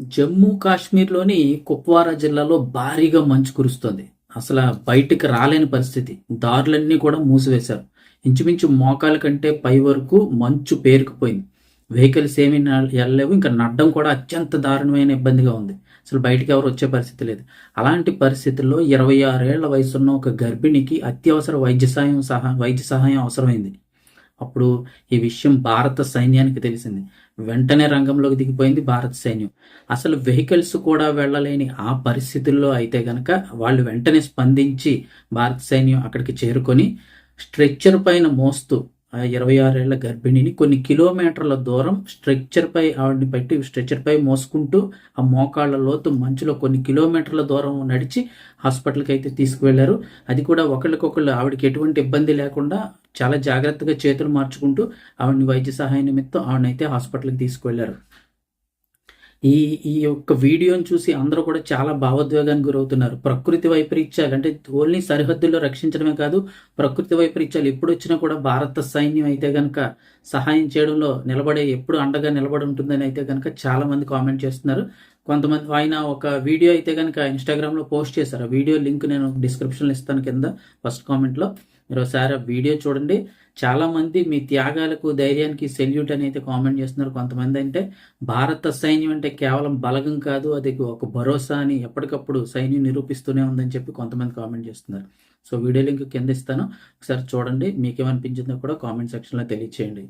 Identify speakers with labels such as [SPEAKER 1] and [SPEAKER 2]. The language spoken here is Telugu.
[SPEAKER 1] జమ్మూ కాశ్మీర్లోని కుప్వారా జిల్లాలో భారీగా మంచు కురుస్తుంది. అసలు బయటికి రాలేని పరిస్థితి. దారులన్నీ కూడా మూసివేశారు. ఇంచుమించు మోకాల కంటే పై వరకు మంచు పేరుకుపోయింది. వెహికల్స్ ఏమీ వెళ్ళలేవు. ఇంకా నడ్డం కూడా అత్యంత దారుణమైన ఇబ్బందిగా ఉంది. అసలు బయటికి ఎవరు వచ్చే పరిస్థితి లేదు. అలాంటి పరిస్థితుల్లో ఇరవై ఆరేళ్ళ వయసున్న ఒక గర్భిణికి అత్యవసర వైద్య సహాయం సహా వైద్య సహాయం అవసరమైంది. అప్పుడు ఈ విషయం భారత సైన్యానికి తెలిసింది. వెంటనే రంగంలోకి దిగిపోయింది భారత సైన్యం. అసలు వెహికల్స్ కూడా వెళ్ళలేని ఆ పరిస్థితుల్లో అయితే గనక వాళ్ళు వెంటనే స్పందించి భారత సైన్యం అక్కడికి చేరుకొని స్ట్రెచ్చర్ పైన మోస్తూ ఇరవై ఆరేళ్ళ గర్భిణిని కొన్ని కిలోమీటర్ల దూరం స్ట్రెక్చర్పై ఆవిడని పెట్టి స్ట్రెక్చర్పై మోసుకుంటూ ఆ మోకాళ్ళ లోతు మంచులో కొన్ని కిలోమీటర్ల దూరం నడిచి హాస్పిటల్కి అయితే తీసుకువెళ్ళారు. అది కూడా ఒకళ్ళకొకళ్ళు ఆవిడకి ఎటువంటి ఇబ్బంది లేకుండా చాలా జాగ్రత్తగా చేతులు మార్చుకుంటూ ఆవిడని వైద్య సహాయ నిమిత్తం ఆవిడనైతే హాస్పిటల్కి తీసుకువెళ్ళారు. ఈ ఈ యొక్క వీడియోని చూసి అందరూ కూడా చాలా భావోద్వేగానికి గురవుతున్నారు. ప్రకృతి వైపరీత్యాలు అంటే ఓన్లీ సరిహద్దుల్లో రక్షించడమే కాదు ప్రకృతి వైపరీత్యాలు ఎప్పుడు వచ్చినా కూడా భారత సైన్యం అయితే కనుక సహాయం చేయడంలో నిలబడే ఎప్పుడు అండగా నిలబడి ఉంటుందని అయితే కనుక చాలా మంది కామెంట్ చేస్తున్నారు. కొంతమంది ఆయన ఒక వీడియో అయితే కనుక ఇన్స్టాగ్రామ్లో పోస్ట్ చేశారు. ఆ వీడియో లింక్ నేను డిస్క్రిప్షన్లో ఇస్తాను కింద ఫస్ట్ కామెంట్లో. మీరు ఒకసారి ఆ వీడియో చూడండి. చాలా మంది మీ త్యాగాలకు ధైర్యానికి సెల్యూట్ అనేది కామెంట్ చేస్తున్నారు. కొంతమంది అంటే భారత సైన్యం అంటే కేవలం బలగం కాదు అది ఒక భరోసా అని ఎప్పటికప్పుడు సైన్యం నిరూపిస్తూనే ఉందని చెప్పి కొంతమంది కామెంట్ చేస్తున్నారు. సో వీడియో లింక్ కింద ఇస్తాను. ఒకసారి చూడండి. మీకేమనిపించిందో కూడా కామెంట్ సెక్షన్లో తెలియచేయండి.